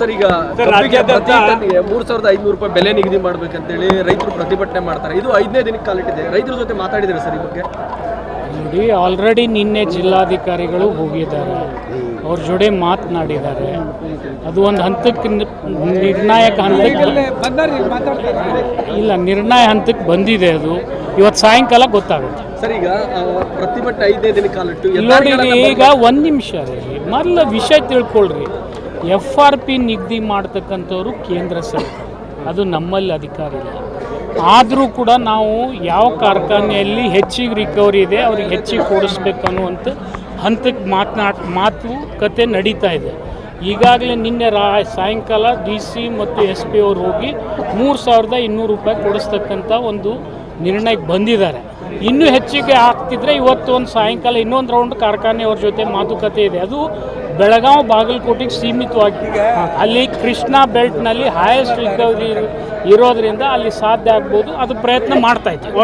Sir ಈಗ ಮೂರ್ ಸಾವಿರದ ಐನೂರು ರೂಪಾಯಿ ಬೆಲೆ ನಿಗದಿ ಮಾಡ್ಬೇಕಂತೇಳಿ ರೈತರು ಪ್ರತಿಭಟನೆ ಮಾಡ್ತಾರೆ. ಇದು ಐದನೇ ದಿನಕ್ಕೆ ಕಾಲಿಟ್ಟಿದೆ. ರೈತರ ಜೊತೆ ಮಾತಾಡಿದ್ರೆ ಸರ್ ಈ ಬಗ್ಗೆ? ನೋಡಿ ಆಲ್ರೆಡಿ ನಿನ್ನೆ ಜಿಲ್ಲಾಧಿಕಾರಿಗಳು ಹೋಗಿದ್ದಾರೆ. ಅವ್ರ ಜೋಡಿ ಮಾತನಾಡಿದ್ದಾರೆ. ಅದು ಒಂದು ಹಂತಕ್ಕೆ ನಿರ್ಣಾಯಕ ಹಂತಕ್ಕೆ ಇಲ್ಲ ನಿರ್ಣಯ ಹಂತಕ್ಕೆ ಬಂದಿದೆ ಅದು. ಇವತ್ತು ಸಾಯಂಕಾಲ ಗೊತ್ತಾಗುತ್ತೆ. ಸರ್ ಈಗ ಆ, ಪ್ರತಿಭಟನೆ ಐದನೇ ದಿನಕ್ಕೆ ಕಾಲಿಟ್ಟು ನೋಡಿ ಈಗ ಒಂದು ನಿಮಿಷ ರೀ. ಮೊದಲ ವಿಷಯ ತಿಳ್ಕೊಳ್ರಿ. ಎಫ್ ಆರ್ ಪಿ ನಿಗದಿ ಮಾಡ್ತಕ್ಕಂಥವ್ರು ಕೇಂದ್ರ ಸರ್ಕಾರ. ಅದು ನಮ್ಮಲ್ಲಿ ಅಧಿಕಾರ ಇಲ್ಲ. ಆದರೂ ಕೂಡ ನಾವು ಯಾವ ಕಾರ್ಖಾನೆಯಲ್ಲಿ ಹೆಚ್ಚಿಗೆ ರಿಕವರಿ ಇದೆ, ಅವ್ರಿಗೆ ಹೆಚ್ಚಿಗೆ ಕೊಡಿಸ್ಬೇಕು ಅನ್ನುವಂಥ ಹಂತಕ್ಕೆ ಮಾತು, ಕತೆ ನಡೀತಾ ಇದೆ. ಈಗಾಗಲೇ ನಿನ್ನೆ ರಾ, ಸಾಯಂಕಾಲ ಡಿ ಸಿ ಮತ್ತು ಎಸ್ ಪಿ ಅವರು ಹೋಗಿ ಮೂರು ಸಾವಿರದ ಇನ್ನೂರು ರೂಪಾಯಿ ಕೊಡಿಸ್ತಕ್ಕಂಥ ಒಂದು ನಿರ್ಣಯಕ್ಕೆ ಬಂದಿದ್ದಾರೆ. ಇನ್ನೂ ಹೆಚ್ಚಿಗೆ ಆಗ್ತಿದ್ರೆ ಇವತ್ತು ಒಂದು ಸಾಯಂಕಾಲ ಇನ್ನೊಂದು ರೌಂಡ್ ಕಾರ್ಖಾನೆಯವ್ರ ಜೊತೆ ಮಾತುಕತೆ ಇದೆ. ಅದು ಬೆಳಗಾವಿ ಬಾಗಲಕೋಟೆಗೆ ಸೀಮಿತವಾಗಿ. ಅಲ್ಲಿ ಕೃಷ್ಣಾ ಬೆಲ್ಟ್ನಲ್ಲಿ ಹೈಯೆಸ್ಟ್ ರಿಕವರಿ ಇರೋದ್ರಿಂದ ಅಲ್ಲಿ ಸಾಧ್ಯ ಆಗ್ಬೋದು. ಅದು ಪ್ರಯತ್ನ ಮಾಡ್ತಾ ಇದ್ದೀವಿ.